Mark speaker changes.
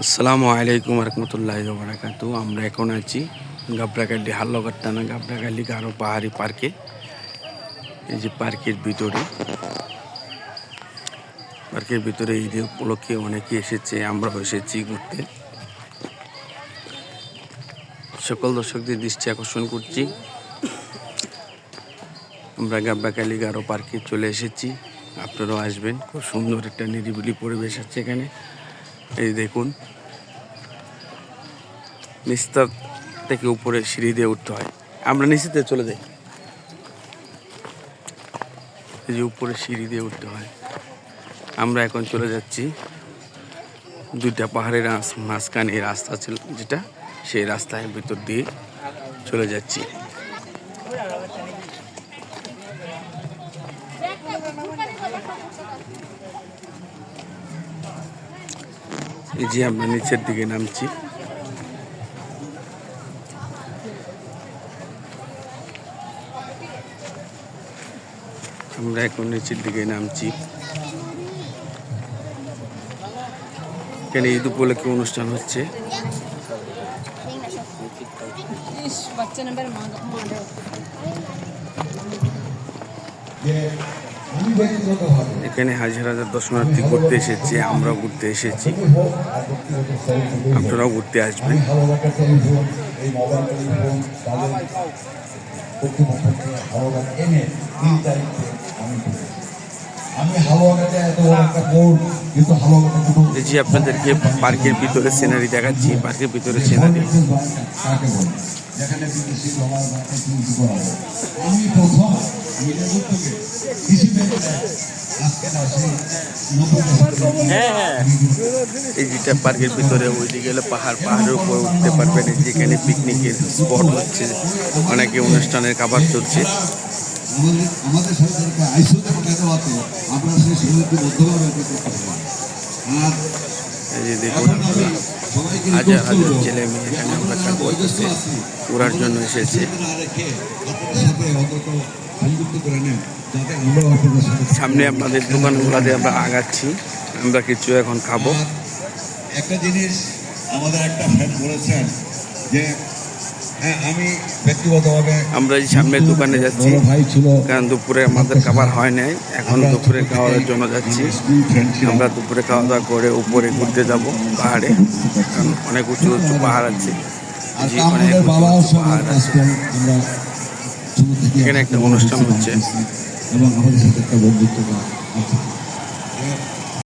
Speaker 1: আসসালামু আলাইকুম রহমতুল্লাহ বারাকাতু আমরা এখন আছি গাবরাকান্ডি হাল্লগাট্টানা গাবরাকান্ডি গারো পাহাড়ি পার্কে। এই যে পার্কের ভিতরে। পার্কের ভিতরে ঈদ উপলক্ষে অনেকে এসেছে, আমরাও এসেছি ঘুরতে। সকল দর্শকদের দৃষ্টি আকর্ষণ করছি। আমরা গাবরাকালি গারো পার্কে চলে এসেছি। আপনারাও আসবেন। খুব সুন্দর একটা নিরিবিলি পরিবেশ আছে এখানে। এই দেখুন নিস্তার থেকে উপরে সিঁড়ি দিয়ে উঠতে হয় আমরা নিচেতে চলে যাই এই যে উপরে সিঁড়ি দিয়ে উঠতে হয় আমরা এখন চলে যাচ্ছি দুইটা পাহাড়ের মাঝখানে রাস্তা ছিল যেটা সেই রাস্তায় ভিতর দিয়ে চলে যাচ্ছি এই যে আমরা নিচের দিকে নামছি। আমরা এখন নিচের দিকে নামছি। এখানে ঈদ উপলক্ষে অনুষ্ঠান হচ্ছে।
Speaker 2: বাচ্চা নাম্বার
Speaker 1: এখানে হাজার হাজার দর্শনার্থী ঘুরতে এসেছে, আমরাও ঘুরতে এসেছি। আপনারাও ঘুরতে আসবেন। যে আপনাদেরকে পার্কের ভিতরে সিনারি দেখাচ্ছি, পার্কের ভিতরে সিনারি
Speaker 3: আমি প্রথম নিজের নব্বই দশকের
Speaker 1: এই যেটা পার্কের ভিতরে ওইদিকে গেলে পাহাড়, পাহাড়ের উপর উঠতে পারবেন যেখানে পিকনিকের স্পট হচ্ছে। অনেকে অনুষ্ঠানের খাবার চলছে
Speaker 3: আমাদের সরকারকে আইসিউতে পাঠাতে পারতো আমরা সেই করতে পারতাম আর
Speaker 1: এই যে দেখুন, হাজার হাজার ছেলে মেয়ে এখানে
Speaker 3: বয়োজ্যেষ্ঠ
Speaker 1: করতেছে, ঘোরার জন্য এসেছে। সামনে আপনাদের দোকানগুলোতে আমরা আগাচ্ছি, আমরা কিছু এখন খাব।
Speaker 3: একটা জিনিস আমাদের একটা ফ্রেন্ড বলেছেন যে
Speaker 1: আমরা এই সামনের দোকানে যাচ্ছি। কারণ দুপুরে আমাদের খাবার হয় নাই। এখন দুপুরে খাওয়ার জন্য যাচ্ছি। আমরা দুপুরে খাওয়া দাওয়া করে উপরে ঘুরতে যাব পাহাড়ে। কারণ অনেক উঁচু উঁচু পাহাড় আছে। পাহাড় এখানে একটা অনুষ্ঠান হচ্ছে।
Speaker 3: এবং আমাদের সাথে একটা বন্ধুত্ব আছে।